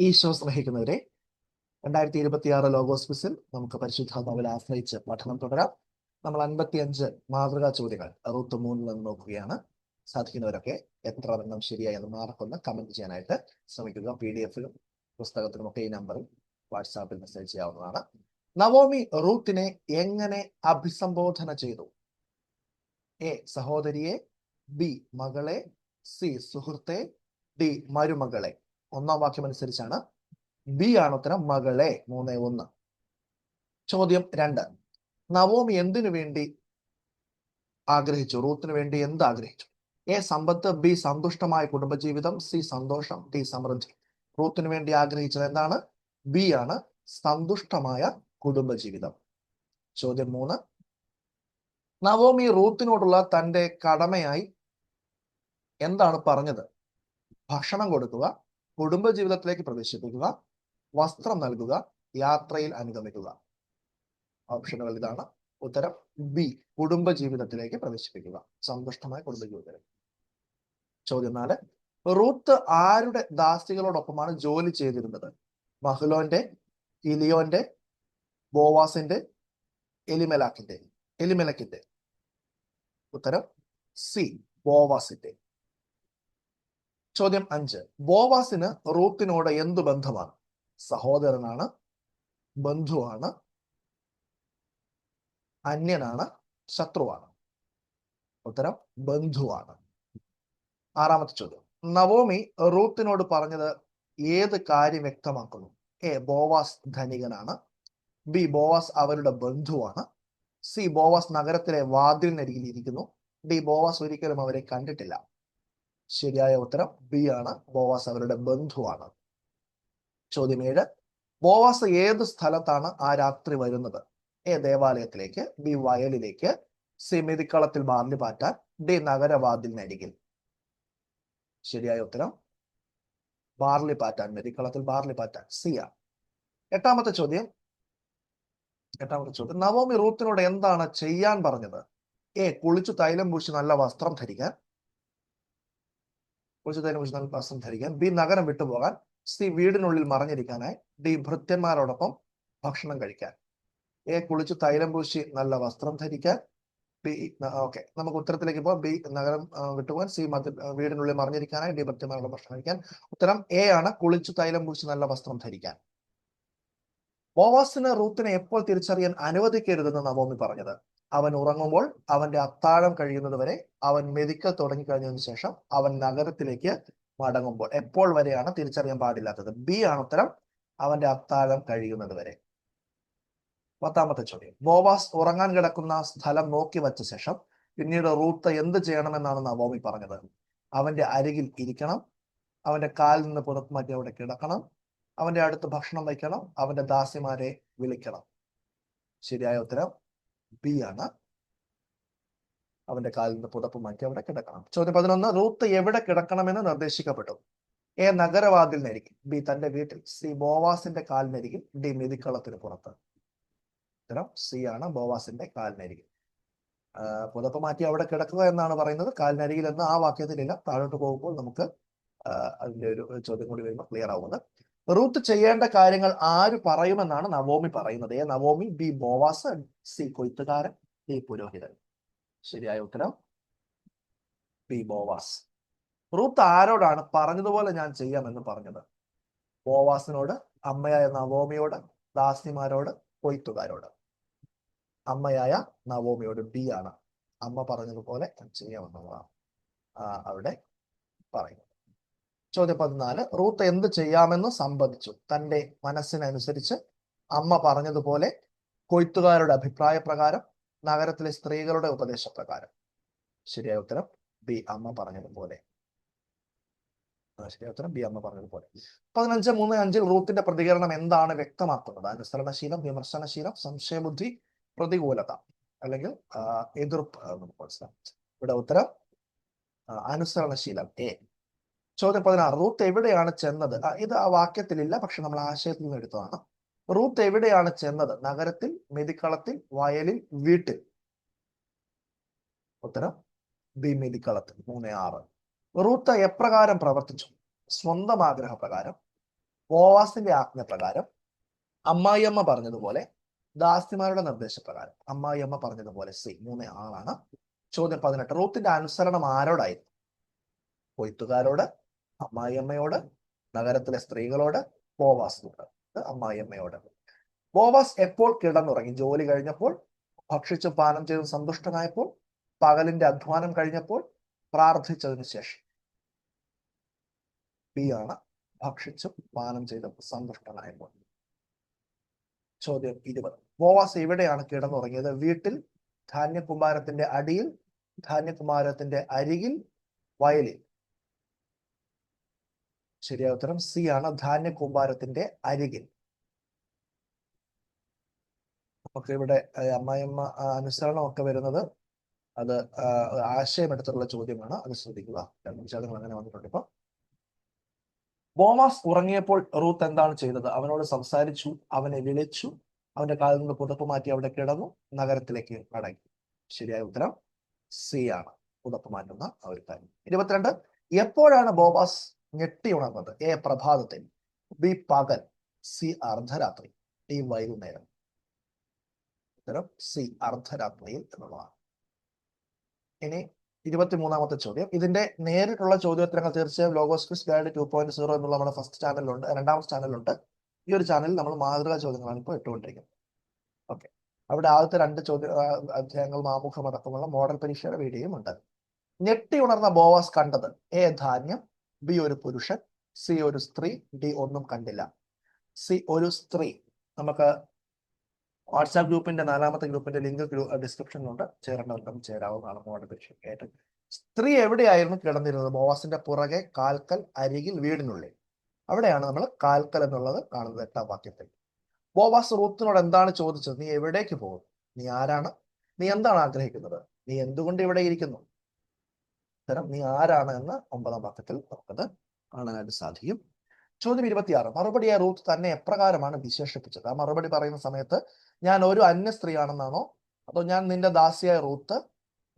ഈശോ സ്നേഹിക്കുന്നവരെ രണ്ടായിരത്തി ഇരുപത്തി ആറ് ലോകോസ്പിസിൽ നമുക്ക് പരിശുദ്ധാത്മാവിൽ ആശ്രയിച്ച് പഠനം തുടരാം. നമ്മൾ അൻപത്തിയഞ്ച് മാതൃകാ ചോദ്യങ്ങൾ അറുപത്തി മൂന്നിൽ നിന്ന് നോക്കുകയാണ്. സാധിക്കുന്നവരൊക്കെ എത്ര എണ്ണം ശരിയായി എന്ന് മാർക്കൊന്ന് കമന്റ് ചെയ്യാനായിട്ട് ശ്രമിക്കുക. പി ഡി എഫിലും പുസ്തകത്തിലും ഒക്കെ ഈ നമ്പറിൽ വാട്സാപ്പിൽ മെസ്സേജ് ചെയ്യാവുന്നതാണ്. നവോമി റൂത്തിനെ എങ്ങനെ അഭിസംബോധന ചെയ്തു? എ സഹോദരിയെ ബി മകളെ സി സുഹൃത്തെ ഡി മരുമകളെ. ഒന്നാം വാക്യം അനുസരിച്ചാണ്. ബി ആണ് ഉത്തരം മകളെ. മൂന്ന് ഒന്ന്. ചോദ്യം രണ്ട്. നവോമി എന്തിനു വേണ്ടി ആഗ്രഹിച്ചു? റൂത്തിന് വേണ്ടി എന്ത് ആഗ്രഹിച്ചു? എ സമ്പത്ത് ബി സന്തുഷ്ടമായ കുടുംബജീവിതം സി സന്തോഷം ഡി സമൃദ്ധി. റൂത്തിന് വേണ്ടി ആഗ്രഹിച്ചത് എന്താണ്? ബി ആണ് സന്തുഷ്ടമായ കുടുംബജീവിതം. ചോദ്യം മൂന്ന്. നവോമി റൂത്തിനോടുള്ള തന്റെ കടമയായി എന്താണ് പറഞ്ഞത്? ഭക്ഷണം കൊടുക്കുക കുടുംബജീവിതത്തിലേക്ക് പ്രവേശിപ്പിക്കുക വസ്ത്രം നൽകുക യാത്രയിൽ അനുഗമിക്കുക. ഓപ്ഷനുകൾ ഇതാണ്. ഉത്തരം ബി കുടുംബജീവിതത്തിലേക്ക് പ്രവേശിപ്പിക്കുക. സന്തുഷ്ടമായ കുടുംബജീവിതത്തിലേക്ക്. ചോദ്യം നാല്. റൂത്ത് ആരുടെ ദാസികളോടൊപ്പമാണ് ജോലി ചെയ്തിരുന്നത്? മഹ്ലോന്റെ ഇലിയോന്റെ ബോവാസിന്റെ എലിമലാക്കിന്റെ എലിമലക്കിന്റെ. ഉത്തരം സി ബോവാസിന്റെ. ചോദ്യം അഞ്ച്. ബോവാസിന് റൂത്തിനോട് എന്തു ബന്ധമാണ്? സഹോദരനാണ് ബന്ധുവാണ് അന്യനാണ് ശത്രുവാണ്. ഉത്തരം ബന്ധുവാണ്. ആറാമത്തെ ചോദ്യം. നവോമി റൂത്തിനോട് പറഞ്ഞത് ഏത് കാര്യം വ്യക്തമാക്കുന്നു? എ ബോവാസ് ധനികനാണ്. ബി ബോവാസ് അവരുടെ ബന്ധുവാണ്. സി ബോവാസ് നഗരത്തിലെ വാതിലിനരികിൽ ഇരിക്കുന്നു. ഡി ബോവാസ് ഒരിക്കലും അവരെ കണ്ടിട്ടില്ല. ശരിയായ ഉത്തരം ബി ആണ്. ബോവാസ് അവരുടെ ബന്ധുവാണ്. ചോദ്യം ഏഴ്. ബോവാസ് ഏത് സ്ഥലത്താണ് ആ രാത്രി വരുന്നത്? എ ദേവാലയത്തിലേക്ക് ബി വയലിലേക്ക് സി മെതിക്കളത്തിൽ ബാർലി പാറ്റാൻ ഡി നഗരവാതിലിനരികിൽ ശരിയായ ഉത്തരം ബാർലി പാറ്റാൻ മെതിക്കളത്തിൽ ബാർലി പാറ്റാൻ സി ആണ്. എട്ടാമത്തെ ചോദ്യം. എട്ടാമത്തെ ചോദ്യം. നവോമി റൂത്തിനോട് എന്താണ് ചെയ്യാൻ പറഞ്ഞത്? എ കുളിച്ചു തൈലം പൂശി നല്ല വസ്ത്രം ധരിക്കാൻ കുളിച്ചു തൈലം വസ്ത്രം ധരിക്കാൻ ബി നഗരം വിട്ടുപോകാൻ സി വീടിനുള്ളിൽ മറഞ്ഞിരിക്കാനായി ഡി ഭൃത്യന്മാരോടൊപ്പം ഭക്ഷണം കഴിക്കാൻ. എ കുളിച്ച് തൈലം പൂശി നല്ല വസ്ത്രം ധരിക്കാൻ ബി ഓക്കെ. നമുക്ക് ഉത്തരത്തിലേക്ക് പോകാം. ബി നഗരം വിട്ടുപോകാൻ സി മധ്യ വീടിനുള്ളിൽ മറിഞ്ഞിരിക്കാനായി ഡി ഭൃത്യന്മാരോട് ഭക്ഷണം കഴിക്കാൻ. ഉത്തരം എ ആണ് കുളിച്ച് തൈലം പൂശി നല്ല വസ്ത്രം ധരിക്കാൻ. ബോവാസിന് റൂത്തിനെ എപ്പോൾ തിരിച്ചറിയാൻ അനുവദിക്കരുതെന്ന് നവോമി പറഞ്ഞത്? അവൻ ഉറങ്ങുമ്പോൾ അവന്റെ അത്താഴം കഴിയുന്നത് വരെ അവൻ മെതിക്കൽ തുടങ്ങിക്കഴിഞ്ഞതിന് ശേഷം അവൻ നഗരത്തിലേക്ക് മടങ്ങുമ്പോൾ എപ്പോൾ വരെയാണ് തിരിച്ചറിയാൻ പാടില്ലാത്തത്? ബി ആണ് ഉത്തരം. അവന്റെ അത്താഴം കഴിയുന്നത് വരെ. പത്താമത്തെ ചോദ്യം. ബോവാസ് ഉറങ്ങാൻ കിടക്കുന്ന സ്ഥലം നോക്കി വച്ച ശേഷം പിന്നീട് റൂത്ത് എന്ത് ചെയ്യണമെന്നാണ് നവോമി പറഞ്ഞത്? അവന്റെ അരികിൽ ഇരിക്കണം. അവന്റെ കാലിൽ നിന്ന് പുറത്ത് മാറ്റി അവിടെ കിടക്കണം. അവന്റെ അടുത്ത് ഭക്ഷണം വയ്ക്കണം. അവന്റെ ദാസിമാരെ വിളിക്കണം. ശരിയായ ഉത്തരം. ബി ആണ്. അവന്റെ കാലിൽ നിന്ന് പുതപ്പ് മാറ്റി അവിടെ കിടക്കണം. ചോദ്യം പതിനൊന്ന് റൂത്ത് എവിടെ കിടക്കണമെന്ന് നിർദ്ദേശിക്കപ്പെട്ടു? എ നഗരവാതിലിനരികിൽ ബി തന്റെ വീട്ടിൽ സി ബോവാസിന്റെ കാലിനരികിൽ ഡി മിതിക്കളത്തിന് പുറത്ത്. ഉത്തരം സി ആണ് ബോവാസിന്റെ കാലിനരികിൽ പുതപ്പ് മാറ്റി അവിടെ കിടക്കുക എന്നാണ് പറയുന്നത്. കാലിനരികിൽ എന്ന് ആ വാക്യത്തിലില്ല. താഴോട്ട് പോകുമ്പോൾ നമുക്ക് അതിന്റെ ഒരു ചോദ്യം കൂടി വരുമ്പോൾ ക്ലിയർ ആവുന്നത്. റൂത്ത് ചെയ്യേണ്ട കാര്യങ്ങൾ ആര് പറയുമെന്നാണ് നവോമി പറയുന്നത്. A Naomi B Boaz C കൊയ്ത്തുകാരൻ D പുരോഹിതൻ. ശരിയായ ഉത്തരം ബി ബോവാസ്. റൂത്ത് ആരോടാണ് പറഞ്ഞതുപോലെ ഞാൻ ചെയ്യാമെന്ന് പറഞ്ഞത്? ബോവാസിനോട് അമ്മയായ നവോമിയോട് ദാസിമാരോട് കൊയ്ത്തുകാരോട്. അമ്മയായ നവോമിയോട് ബി ആണ്. അമ്മ പറഞ്ഞതുപോലെ ഞാൻ ചെയ്യാമെന്നുള്ളതാണ്. അവിടെ പറയുന്നത്. ചോദ്യം പതിനാല് റൂത്ത് എന്ത് ചെയ്യാമെന്ന് സംബന്ധിച്ചു തന്റെ മനസ്സിനനുസരിച്ച് അമ്മ പറഞ്ഞതുപോലെ കൊയ്ത്തുകാരുടെ അഭിപ്രായ പ്രകാരം നഗരത്തിലെ സ്ത്രീകളുടെ ഉപദേശപ്രകാരം. ശരിയായ ഉത്തരം ബി. അമ്മ പറഞ്ഞതുപോലെ. ശരിയായ ഉത്തരം ബി. അമ്മ പറഞ്ഞതുപോലെ. പതിനഞ്ച് മൂന്ന് അഞ്ചിൽ റൂത്തിന്റെ പ്രതികരണം എന്താണ് വ്യക്തമാക്കുന്നത്? അനുസരണശീലം വിമർശനശീലം സംശയബുദ്ധി പ്രതികൂലത അല്ലെങ്കിൽ എതിർപ്പ് നമുക്ക് മനസ്സിലാക്കാം. ഇവിടെ ഉത്തരം അനുസരണശീലം എ. ചോദ്യം പതിനാറ്. റൂത്ത് എവിടെയാണ് ചെന്നത്? ഇത് ആ വാക്യത്തിലില്ല പക്ഷെ നമ്മൾ ആശയത്തിൽ നിന്ന് എടുത്തതാണ്. റൂത്ത് എവിടെയാണ് ചെന്നത്? നഗരത്തിൽ മെതിക്കളത്തിൽ വയലിൽ വീട്ടിൽ. ഉത്തരം ദി മെതിക്കളത്തിൽ. മൂന്ന് ആറ്. റൂത്ത് എപ്രകാരം പ്രവർത്തിച്ചു? സ്വന്തം ആഗ്രഹപ്രകാരം ബോവാസിന്റെ ആജ്ഞപ്രകാരം അമ്മായിയമ്മ പറഞ്ഞതുപോലെ ദാസിമാരുടെ നിർദ്ദേശപ്രകാരം. അമ്മായിയമ്മ പറഞ്ഞതുപോലെ സി. മൂന്ന് ആളാണ് ചോദ്യം പതിനെട്ട്. റൂത്തിന്റെ അനുസരണം ആരോടായിരുന്നു? കൊയ്ത്തുകാരോട് അമ്മായിയമ്മയോട് നഗരത്തിലെ സ്ത്രീകളോട് ഇത് അമ്മായിയമ്മയോട്. ബോവാസ് എപ്പോൾ കിടന്നുറങ്ങി? ജോലി കഴിഞ്ഞപ്പോൾ ഭക്ഷിച്ചു പാനം ചെയ്ത് സന്തുഷ്ടനായപ്പോൾ പകലിന്റെ അധ്വാനം കഴിഞ്ഞപ്പോൾ പ്രാർത്ഥിച്ചതിനു ശേഷം. ബി ആണ് ഭക്ഷിച്ചും പാനം ചെയ്ത് സന്തുഷ്ടനായപ്പോൾ. ചോദ്യം ഇരുപത്. ബോവാസ് എവിടെയാണ് കിടന്നുറങ്ങിയത്? വീട്ടിൽ ധാന്യകുമാരത്തിന്റെ അടിയിൽ ധാന്യകുമാരത്തിന്റെ അരികിൽ വയലിൽ. ശരിയായ ഉത്തരം സി ആണ്. ധാന്യ കൂമ്പാരത്തിന്റെ അരികിൽ. നമുക്ക് ഇവിടെ അമ്മായിയമ്മ അനുസരണമൊക്കെ വരുന്നത് അത് ആശയമെടുത്തുള്ള ചോദ്യമാണ്. അത് ശ്രദ്ധിക്കുക. വിഷയങ്ങൾ അങ്ങനെ വന്നിട്ടുണ്ട് ഇപ്പൊ. ബോമാസ് ഉറങ്ങിയപ്പോൾ റൂത്ത് എന്താണ് ചെയ്തത്? അവനോട് സംസാരിച്ചു അവനെ വിളിച്ചു അവന്റെ കാലിൽ നിന്ന് പുതപ്പ് മാറ്റി അവിടെ കിടന്നു നഗരത്തിലേക്ക് മടങ്ങി. ശരിയായ ഉത്തരം സി ആണ്. പുതപ്പ് മാറ്റുന്ന ഒരു കാര്യം. ഇരുപത്തിരണ്ട് എപ്പോഴാണ് ബോബാസ് ഞെട്ടി ഉണർന്നത് എ പ്രഭാതത്തിൽ ബി പകൽ സി അർദ്ധരാത്രി ഡി വൈകുന്നേരം. ഉത്തരം സി അർദ്ധരാത്രിയിൽ എന്നുള്ളതാണ്. ഇനി ഇരുപത്തിമൂന്നാമത്തെ ചോദ്യം. ഇതിന്റെ നേരിട്ടുള്ള ചോദ്യോത്തരങ്ങൾ തീർച്ചയായും Logos quiz guide two point zero എന്നുള്ള നമ്മുടെ ഫസ്റ്റ് ചാനലുണ്ട് രണ്ടാമത്തെ ചാനലുണ്ട് ഈ ഒരു ചാനലിൽ നമ്മൾ മാതൃകാ ചോദ്യങ്ങളാണ് ഇപ്പോൾ ഇട്ടുകൊണ്ടിരിക്കുന്നത്. ഓക്കെ. അവിടെ ആദ്യത്തെ രണ്ട് ചോദ്യ അധ്യായങ്ങൾ മാമുഖം അടക്കമുള്ള മോഡൽ പരീക്ഷയുടെ വീഡിയോയും ഉണ്ട്. ഞെട്ടി ഉണർന്ന ബോവാസ് കണ്ടത് എ ധാന്യം ബി ഒരു പുരുഷൻ സി ഒരു സ്ത്രീ ഡി ഒന്നും കണ്ടില്ല. സി ഒരു സ്ത്രീ നമുക്ക് വാട്സാപ്പ് ഗ്രൂപ്പിന്റെ നാലാമത്തെ ഗ്രൂപ്പിന്റെ ലിങ്ക് ഡിസ്ക്രിപ്ഷനിലുണ്ട്. ചേരേണ്ടവർക്കും ചേരാവുന്നതാണ് പരീക്ഷയ്ക്കായിട്ട് സ്ത്രീ എവിടെയായിരുന്നു കിടന്നിരുന്നത്? ബോവാസിന്റെ പുറകെ കാൽക്കൽ അരികിൽ വീടിനുള്ളിൽ. അവിടെയാണ് നമ്മൾ കാൽക്കൽ എന്നുള്ളത് കാണുന്നത് എട്ടാം വാക്യത്തിൽ. ബോവാസ് റൂത്തിനോട് എന്താണ് ചോദിച്ചത്? നീ എവിടേക്ക് പോകും നീ ആരാണ്? നീ എന്താണ് ആഗ്രഹിക്കുന്നത്? നീ എന്തുകൊണ്ട് ഇവിടെ ഇരിക്കുന്നു? ഉത്തരം നീ ആരാണ് എന്ന് ഒമ്പതാം വാക്യത്തിൽ നമുക്കത് കാണാനായിട്ട് സാധിക്കും. ചോദ്യം ഇരുപത്തിയാറ്. മറുപടിയായി റൂത്ത് തന്നെ എപ്രകാരമാണ് വിശേഷിപ്പിച്ചത്? ആ മറുപടി പറയുന്ന സമയത്ത് ഞാൻ ഒരു അന്യ സ്ത്രീയാണെന്നാണോ? അതോ ഞാൻ നിന്റെ ദാസിയായ റൂത്ത്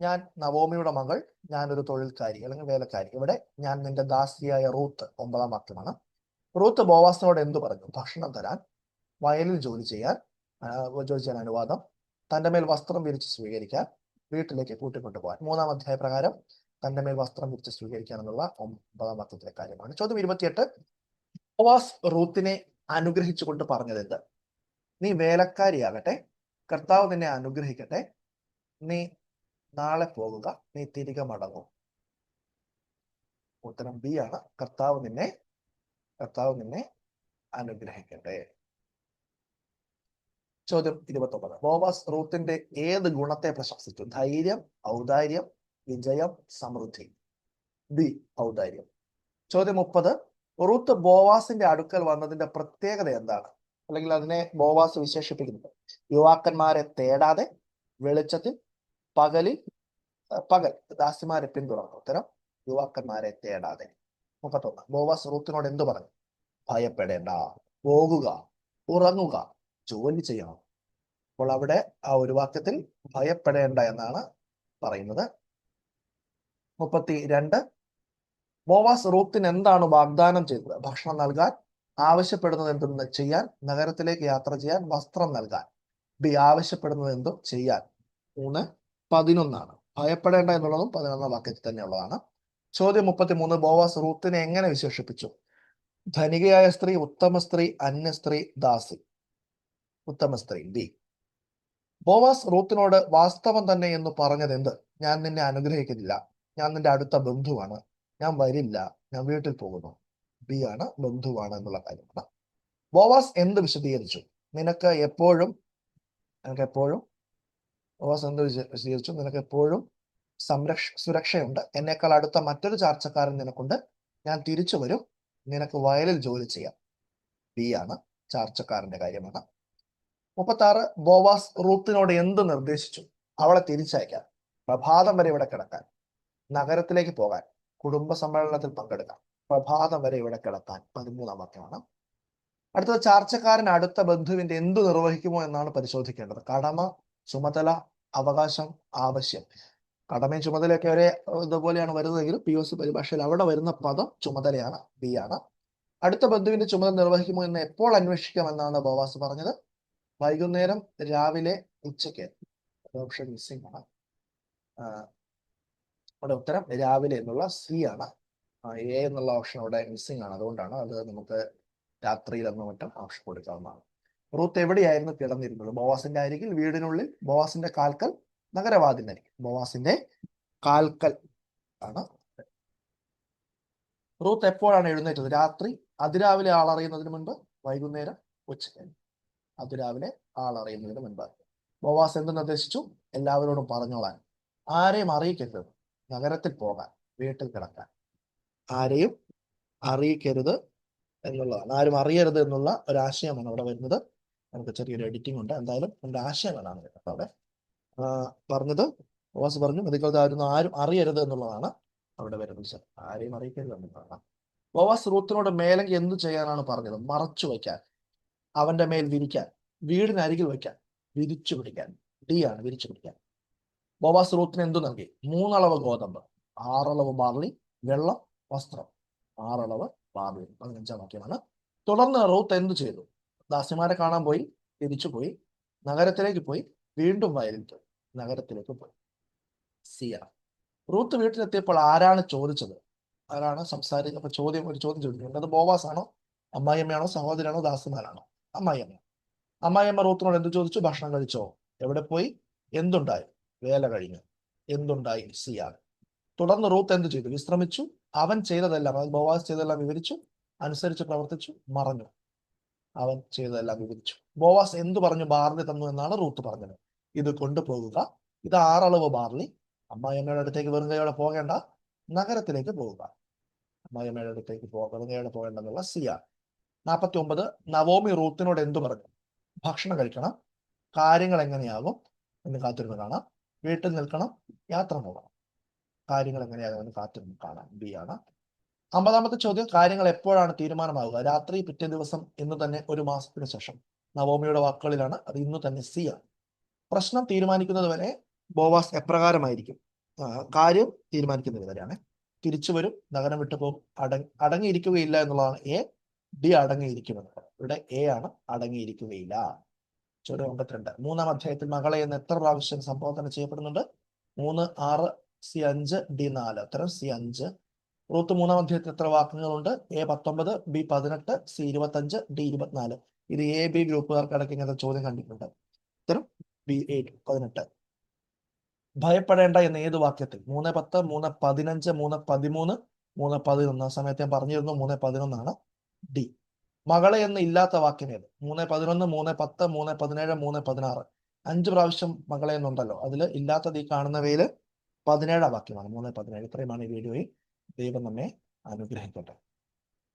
ഞാൻ നവോമിയുടെ മകൾ ഞാൻ ഒരു തൊഴിൽക്കാരി അല്ലെങ്കിൽ വേലക്കാരി. ഇവിടെ ഞാൻ നിന്റെ ദാസിയായ റൂത്ത് ഒമ്പതാം വാക്യമാണ്. റൂത്ത് ബോവാസിനോട് എന്തു പറഞ്ഞു? ഭക്ഷണം തരാൻ വയലിൽ ജോലി ചെയ്യാൻ ജോലി ചെയ്യാൻ അനുവാദം തന്റെ മേൽ വസ്ത്രം വിരിച്ച് സ്വീകരിക്കാൻ വീട്ടിലേക്ക് കൂട്ടിക്കൊണ്ടുപോകാൻ. മൂന്നാം അധ്യായ പ്രകാരം തന്റെ മേൽ വസ്ത്രം വിരിച്ച് സ്വീകരിക്കാൻ എന്നുള്ള ഒമ്പതാം വാക്യത്തിലെ കാര്യമാണ്. ചോദ്യം ഇരുപത്തിയെട്ട്. ബോവാസ് റൂത്തിനെ അനുഗ്രഹിച്ചുകൊണ്ട് പറഞ്ഞത് എന്ത് നീ വേലക്കാരിയാകട്ടെ കർത്താവ് നിന്നെ അനുഗ്രഹിക്കട്ടെ നീ നാളെ പോകുക നീ തിരികെ മടങ്ങും. ഉത്തരം ബി ആണ്. കർത്താവ് നിന്നെ കർത്താവ് നിന്നെ അനുഗ്രഹിക്കട്ടെ. ചോദ്യം ഇരുപത്തി ഒമ്പത് ബോവാസ് റൂത്തിന്റെ ഏത് ഗുണത്തെ പ്രശംസിച്ചു? ധൈര്യം ഔദാര്യം വിജയം സമൃദ്ധി. ബി ഔദാര്യം. ചോദ്യം മുപ്പത്. റൂത്ത് ബോവാസിന്റെ അടുക്കൽ വന്നതിന്റെ പ്രത്യേകത എന്താണ്? അല്ലെങ്കിൽ അതിനെ ബോവാസ് വിശേഷിപ്പിക്കുന്നത്. യുവാക്കന്മാരെ തേടാതെ വെളിച്ചത്തിൽ പകലിൽ പകൽ ദാസിമാരെ പിന്തുടർന്നു. ഉത്തരം യുവാക്കന്മാരെ തേടാതെ. മുപ്പത്തൊന്ന്. ബോവാസ് റൂത്തിനോട് എന്തു പറഞ്ഞു? ഭയപ്പെടേണ്ട. പോകുക. ഉറങ്ങുക. ജോലി ചെയ്യണം. അപ്പോൾ അവിടെ ആ ഒരു വാക്യത്തിൽ ഭയപ്പെടേണ്ട എന്നാണ് പറയുന്നത്. മുപ്പത്തി രണ്ട് ബോവാസ് റൂത്തിന് എന്താണ് വാഗ്ദാനം ചെയ്തത്? ഭക്ഷണം നൽകാൻ ആവശ്യപ്പെടുന്നത് എന്തെന്ന് ചെയ്യാൻ നഗരത്തിലേക്ക് യാത്ര ചെയ്യാൻ വസ്ത്രം നൽകാൻ. ബി ആവശ്യപ്പെടുന്നത് എന്തും ചെയ്യാൻ. മൂന്ന് പതിനൊന്നാണ്. ഭയപ്പെടേണ്ട എന്നുള്ളതും പതിനൊന്നാം വാക്യത്തിൽ തന്നെയുള്ളതാണ് ചോദ്യം മുപ്പത്തിമൂന്ന് ബോവാസ് റൂത്തിനെ എങ്ങനെ വിശേഷിപ്പിച്ചു? ധനികയായ സ്ത്രീ ഉത്തമ സ്ത്രീ അന്യ സ്ത്രീ ദാസി. ഉത്തമ സ്ത്രീ ബി ബോവാസ് റൂത്തിനോട് വാസ്തവം തന്നെ എന്ന് പറഞ്ഞത് എന്ത് ഞാൻ നിന്നെ അനുഗ്രഹിക്കുന്നില്ല. ഞാൻ നിന്റെ അടുത്ത ബന്ധുവാണ്. ഞാൻ വരില്ല. ഞാൻ വീട്ടിൽ പോകുന്നു. ബി ആണ് ബന്ധുവാണ് എന്നുള്ള കാര്യമാണ് ബോവാസ് എന്ത് വിശദീകരിച്ചു? നിനക്ക് എപ്പോഴും നിനക്ക് എപ്പോഴും? ബോവാസ് എന്ത് വിശ- വിശദീകരിച്ചു? നിനക്ക് എപ്പോഴും സംരക്ഷ സുരക്ഷയുണ്ട്. എന്നേക്കാൾ അടുത്ത മറ്റൊരു ചാർച്ചക്കാരൻ നിനക്കുണ്ട്. ഞാൻ തിരിച്ചു വരും. നിനക്ക് വയലിൽ ജോലി ചെയ്യാം. ബി ആണ് ചാർച്ചക്കാരന്റെ കാര്യമാണ്. മുപ്പത്തി ആറ് ബോവാസ് റൂത്തിനോട് എന്ത് നിർദ്ദേശിച്ചു? അവളെ തിരിച്ചയക്കാൻ. പ്രഭാതം വരെ ഇവിടെ കിടക്കാൻ. നഗരത്തിലേക്ക് പോകാൻ കുടുംബ സമ്മേളനത്തിൽ പങ്കെടുക്കാം പ്രഭാതം വരെ ഇവിടെ കിടക്കാൻ പതിമൂന്നാം വാക്യമാണ്. അടുത്തത് ചാർച്ചക്കാരൻ അടുത്ത ബന്ധുവിന്റെ എന്തു നിർവഹിക്കുമോ എന്നാണ് പരിശോധിക്കേണ്ടത്. കടമ ചുമതല അവകാശം ആവശ്യം. കടമയും ചുമതലയൊക്കെ ഒരേ ഇതുപോലെയാണ് വരുന്നതെങ്കിലും പി ഒ സി പരിഭാഷയിൽ അവിടെ വരുന്ന പദം ചുമതലയാണ് ബി ആണ്. അടുത്ത ബന്ധുവിന്റെ ചുമതല നിർവഹിക്കുമോ എന്ന് എപ്പോൾ അന്വേഷിക്കാമെന്നാണ് ബോവാസ് പറഞ്ഞത്? വൈകുന്നേരം രാവിലെ ഉച്ചയ്ക്ക്. ഓപ്ഷൻ മിസ്സിംഗ് ആണ്. അവിടെ ഉത്തരം രാവിലെ എന്നുള്ള സി ആണ്. എ എന്നുള്ള ഓപ്ഷൻ അവിടെ മിസ്സിംഗ് ആണ്. അതുകൊണ്ടാണ് അത് നമുക്ക് രാത്രിയിൽ എന്ന മറ്റും ഓപ്ഷൻ കൊടുക്കാവുന്നതാണ്. റൂത്ത് എവിടെയായിരുന്നു കിടന്നിരുന്നത്? ബോവാസിന്റെ അരികിൽ വീടിനുള്ളിൽ ബോവാസിന്റെ കാൽക്കൽ നഗരവാദിനരികിൽ ബോവാസിന്റെ കാൽക്കൽ ആണ്. റൂത്ത് എപ്പോഴാണ് എഴുന്നേറ്റത്? രാത്രി അതിരാവിലെ ആളറിയുന്നതിന് മുൻപ് വൈകുന്നേരം ഉച്ചയ്ക്ക്. അതിരാവിലെ ആളറിയുന്നതിന് മുൻപ്. ബോവാസ് എന്ത് നിർദ്ദേശിച്ചു? എല്ലാവരോടും പറഞ്ഞോളാൻ. ആരെയും അറിയിക്കരുത്. നഗരത്തിൽ പോകാൻ വീട്ടിൽ കിടക്കാൻ. ആരെയും അറിയിക്കരുത് എന്നുള്ളതാണ്. ആരും അറിയരുത് എന്നുള്ള ഒരു ആശയമാണ് അവിടെ വരുന്നത്. നമുക്ക് ചെറിയൊരു എഡിറ്റിംഗ് ഉണ്ട്. എന്തായാലും നമ്മുടെ ആശയങ്ങളാണ് വരുന്നത്. അവിടെ പറഞ്ഞത് ഓസ് പറഞ്ഞു മെതിക്കൽതായിരുന്നു ആരും അറിയരുത് എന്നുള്ളതാണ് അവിടെ വരുന്നത്. ആരെയും അറിയിക്കരുത് എന്നുള്ളതാണ്. ബോവാസ് റൂത്തിനോട് മേലെങ്കിൽ എന്തു ചെയ്യാനാണ് പറഞ്ഞത്? മറച്ചു വയ്ക്കാൻ. അവന്റെ മേൽ വിരിക്കാൻ. വീടിനരികിൽ വയ്ക്കാൻ. വിരിച്ചു പിടിക്കാൻ. ഡി ആണ് വിരിച്ചു പിടിക്കാൻ. ബോവാസ് റൂത്തിന് എന്തു നൽകി? മൂന്നളവ് ഗോതമ്പ് ആറളവ് ബാർലി വെള്ളം വസ്ത്രം. ആറളവ് ബാർലി. പതിനഞ്ചാം വാക്യമാണ്. തുടർന്ന് റൂത്ത് എന്തു ചെയ്തു? ദാസിമാരെ കാണാൻ പോയി തിരിച്ചു പോയി നഗരത്തിലേക്ക് പോയി വീണ്ടും വയലിൽ പോയി നഗരത്തിലേക്ക് പോയി. സിയ റൂത്ത് വീട്ടിലെത്തിയപ്പോൾ ആരാണ് ചോദിച്ചത്? ആരാണ് സംസാരിക്കുന്നത് അപ്പൊ ചോദ്യം ഒരു ചോദ്യം ചോദിക്കുന്നത് അത് ബോവാസ് ആണോ അമ്മായിയമ്മയാണോ? സഹോദരനാണോ ദാസിമാരാണോ? അമ്മായിയമ്മ. അമ്മായിയമ്മ റൂത്തിനോട് എന്ത് ചോദിച്ചു? ഭക്ഷണം കഴിച്ചോ? എവിടെ പോയി? എന്തുണ്ടായി? വേല കഴിഞ്ഞു. എന്തുണ്ടായി? സിയാൽ തുടർന്ന് റൂത്ത് എന്ത് ചെയ്തു? വിശ്രമിച്ചു. അവൻ ചെയ്തതെല്ലാം അതായത് ബോവാസ് ചെയ്തതെല്ലാം വിവരിച്ചു. അനുസരിച്ച് പ്രവർത്തിച്ചു. മറഞ്ഞു. അവൻ ചെയ്തതെല്ലാം വിവരിച്ചു. ബോവാസ് എന്തു പറഞ്ഞു? ബാർലി തന്നു എന്നാണ് റൂത്ത് പറഞ്ഞത്. ഇത് കൊണ്ടുപോകുക. ഇത് ആറളവ് ബാർലി. അമ്മായിയമ്മയുടെ അടുത്തേക്ക് വെറുങ്കയോടെ കൈയോടെ പോകേണ്ട നഗരത്തിലേക്ക് പോവുക. അമ്മായിയമ്മയുടെ അടുത്തേക്ക് പോ വെറുങ്കയോടെ കൈയോടെ പോകേണ്ടെന്നുള്ള സിയ നാൽപ്പത്തി ഒമ്പത് നവോമി റൂത്തിനോട് എന്തു പറഞ്ഞു? ഭക്ഷണം കഴിക്കണം. കാര്യങ്ങൾ എങ്ങനെയാകും എന്ന് കാത്തിരുന്ന് കാണാം. വീട്ടിൽ നിൽക്കണം യാത്ര പോകണം. കാര്യങ്ങൾ എങ്ങനെയാകുമെന്ന് കാത്തിരുന്ന് കാണാം ബി ആണ്. അമ്പതാമത്തെ ചോദ്യം കാര്യങ്ങൾ എപ്പോഴാണ് തീരുമാനമാവുക? രാത്രി പിറ്റേ ദിവസം ഇന്ന് തന്നെ ഒരു മാസത്തിന് ശേഷം. നവോമിയുടെ വാക്കുകളിലാണ് അത് ഇന്ന് തന്നെ സി ആണ്. പ്രശ്നം തീരുമാനിക്കുന്നത് വരെ ബോവാസ് എപ്രകാരമായിരിക്കും? കാര്യം തീരുമാനിക്കുന്നത് വരെയാണ്. തിരിച്ചു വരും നഗരം വിട്ടു പോകും. അടങ്ങി അടങ്ങിയിരിക്കുകയില്ല എന്നുള്ളതാണ് എ ഡി അടങ്ങിയിരിക്കുമെന്നുള്ളത് ഇവിടെ എ ആണ് അടങ്ങിയിരിക്കുകയില്ല. ചോദ്യം അമ്പത്തിരണ്ട്. മൂന്നാം അധ്യായത്തിൽ മകളെ എന്ന് എത്ര പ്രാവശ്യം സംബോധന ചെയ്യപ്പെടുന്നുണ്ട്? മൂന്ന് ആറ് സി അഞ്ച് ഡി നാല്. ഉത്തരം സി അഞ്ച്. റൂത്ത് മൂന്നാം അധ്യായത്തിൽ എത്ര വാക്കുകളുണ്ട് എ പത്തൊമ്പത് ബി പതിനെട്ട് സി ഇരുപത്തഞ്ച് ഡി ഇരുപത്തിനാല്. ഇത് എ ബി ഗ്രൂപ്പുകാർക്ക് ഇടയ്ക്ക് ഇങ്ങനത്തെ ചോദ്യം കണ്ടിട്ടുണ്ട്. ഉത്തരം ബി എയ്റ്റ് പതിനെട്ട്. ഭയപ്പെടേണ്ട എന്ന ഏത് വാക്യത്തിൽ? മൂന്ന് പത്ത് മൂന്ന് പതിനഞ്ച് മൂന്ന് പതിമൂന്ന് മൂന്ന് പതിനൊന്ന്. ആ സമയത്ത് ഞാൻ പറഞ്ഞിരുന്നു മൂന്ന് പതിനൊന്നാണ് ഡി. മകളെ എന്ന് ഇല്ലാത്ത വാക്കിനേത് മൂന്ന് പതിനൊന്ന് മൂന്ന് പത്ത് മൂന്ന് പതിനേഴ് മൂന്ന് പതിനാറ്. അഞ്ച് പ്രാവശ്യം മകളെ എന്നുണ്ടല്ലോ. അതിൽ ഇല്ലാത്തത് ഈ കാണുന്നവയിൽ പതിനേഴാം വാക്യമാണ്. മൂന്ന് പതിനേഴ്. ഇത്രയുമാണ് ഈ വീഡിയോയിൽ ദൈവം നമ്മെ അനുഗ്രഹിക്കട്ടെ.